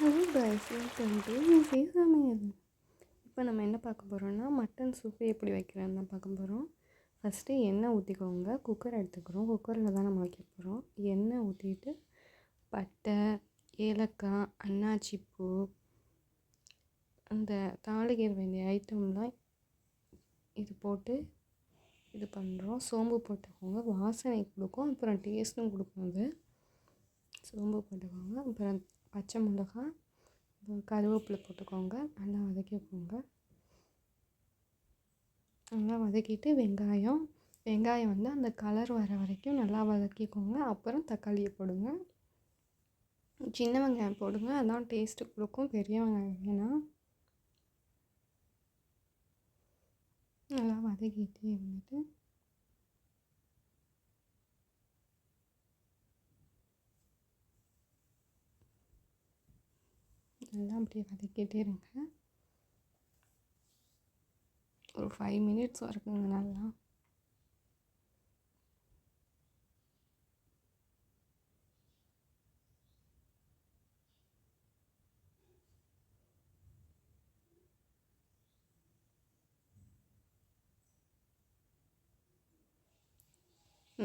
Hello boys welcome to easy சமையல் இப்போ நம்ம என்ன பார்க்க போகிறோம்னா மட்டன் சூப்பு எப்படி வைக்கிறேன்னு தான் பார்க்க போகிறோம் ஃபஸ்ட்டு எண்ணெய் ஊற்றிக்கோங்க குக்கர் எடுத்துக்கிறோம். குக்கரில் தான் நம்ம வைக்க போகிறோம் எண்ணெய் ஊற்றிட்டு பட்டை ஏலக்காய் அன்னாச்சி பூ அந்த தாளிக்கிற வேண்டிய ஐட்டம்லாம் இது போட்டு இது பண்ணுறோம் சோம்பு போட்டுக்கோங்க. வாசனை கொடுக்கும். அப்புறம் டேஸ்ட்டும் கொடுக்கும் அது. சோம்பு போட்டுக்கோங்க. அப்புறம் பச்சை மிளகா கருவேப்பிலை போட்டுக்கோங்க. நல்லா வதக்கிக்கோங்க. நல்லா வதக்கிட்டு வெங்காயம். வெங்காயம் வந்து அந்த கலர் வர வரைக்கும் நல்லா வதக்கிக்கோங்க. அப்புறம் தக்காளியை போடுங்க. சின்ன வெங்காயம் போடுங்க. அதான் டேஸ்ட்டு கொடுக்கும். பெரிய வெங்காயம் வேணாம் நல்லா வதக்கிட்டு இருந்துட்டு நல்லா அப்படியே வதக்கிட்டே இருங்க. ஒரு ஃபைவ் மினிட்ஸ் வரைக்குங்க நல்லா.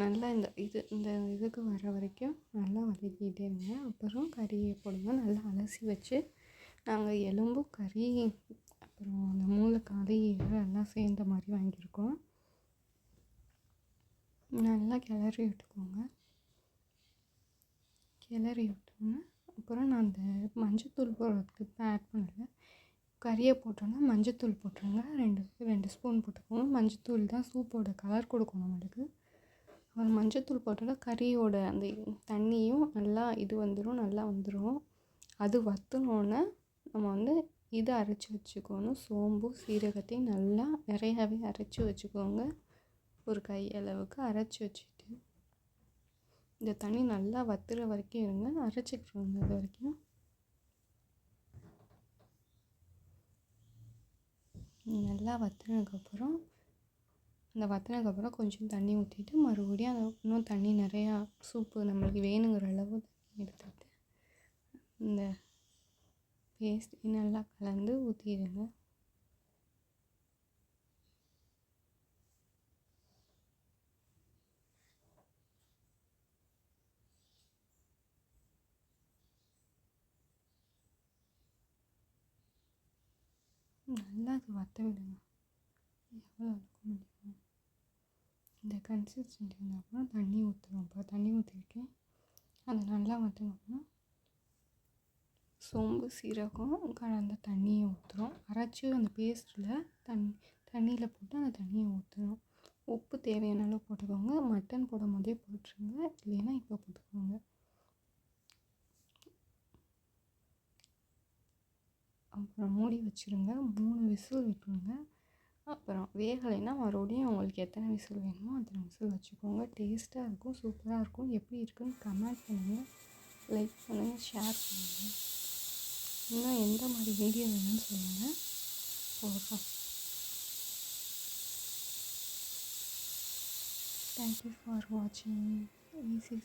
நல்லா இந்த இது இந்த இதுக்கு வர வரைக்கும் நல்லா வதக்கிட்டே இருங்க. அப்புறம் கறியை போடுங்க. நல்லா அலசி வச்சு நாங்கள் எலும்பு கறி அப்புறம் அந்த மூளை எல்லாம் சேர்ந்த மாதிரி வாங்கியிருக்கோம். நல்லா கிளறி விட்டுக்கோங்க கிளறி விட்டோன்னா அப்புறம் நான் அந்த மஞ்சத்தூள் போடுறதுக்கு இப்போ ஆட் பண்ணலை. கறியை போட்டோன்னா மஞ்சத்தூள் போட்டுருங்க. ரெண்டு ரெண்டு ஸ்பூன் போட்டுக்கோங்க. மஞ்சத்தூள் தான் சூப்போட கலர் கொடுக்கும் நம்மளுக்கு. அப்புறம் மஞ்சத்தூள் போட்டோன்னா கறியோட அந்த தண்ணியும் நல்லா இது வந்துடும் நல்லா வந்துடும் அது வற்றினோன்னே நம்ம வந்து இதை அரைச்சி வச்சுக்கணும். சோம்பு சீரகத்தையும் நல்லா நிறையாவே அரைச்சி வச்சுக்கோங்க. ஒரு கை அளவுக்கு அரைச்சி வச்சுட்டு. இந்த தண்ணி நல்லா வத்துற வரைக்கும் இருங்க. அரைச்சிக்கிறோங்க அது வரைக்கும். நல்லா வத்துனதுக்கப்புறம் அந்த வற்றினதுக்கப்புறம் கொஞ்சம் தண்ணி ஊற்றிட்டு மறுபடியும் அதை இன்னும் தண்ணி நிறையா சூப்பு நம்மளுக்கு வேணுங்கிற அளவு தண்ணி எடுத்துக்கிட்டு இந்த பேஸ்ட் நல்லா கலந்து ஊற்றிடுங்க நல்லா அது வற்ற விடுங்க. எவ்வளோ முடியும் இந்த கன்சிஸ்டன்சி அப்புறம் தண்ணி ஊற்றுவோம் இப்போ தண்ணி ஊற்றிருக்கேன் அது நல்லா வற்றினப்பறம் சோம்பு சீரகம் கலந்த தண்ணியை ஊற்றுறோம் அரைச்சி அந்த பேஸ்ட்டில் தண்ணி தண்ணியில் போட்டு அந்த தண்ணியை ஊற்றுறோம் உப்பு தேவையான அளவு போட்டுக்கோங்க. மட்டன் போடும் போதே போட்டுருங்க. இல்லைன்னா இப்போ போட்டுக்கோங்க. அப்புறம் மூடி வச்சுருங்க. மூணு விசில் விட்டுருங்க. அப்புறம் வேகலைன்னா மறுபடியும் உங்களுக்கு எத்தனை விசில் வேணுமோ அத்தனை விசில் வச்சுக்கோங்க. டேஸ்ட்டாக இருக்கும் சூப்பராக இருக்கும். எப்படி இருக்குன்னு கமெண்ட் பண்ணுங்கள் லைக் பண்ணுங்கள் ஷேர் பண்ணுங்கள் இன்னும் எந்த மாதிரி வீடியோ வேணும்னு சொல்லுங்கள் போடுறோம். தேங்க்யூ ஃபார் வாட்சிங் ஈஸி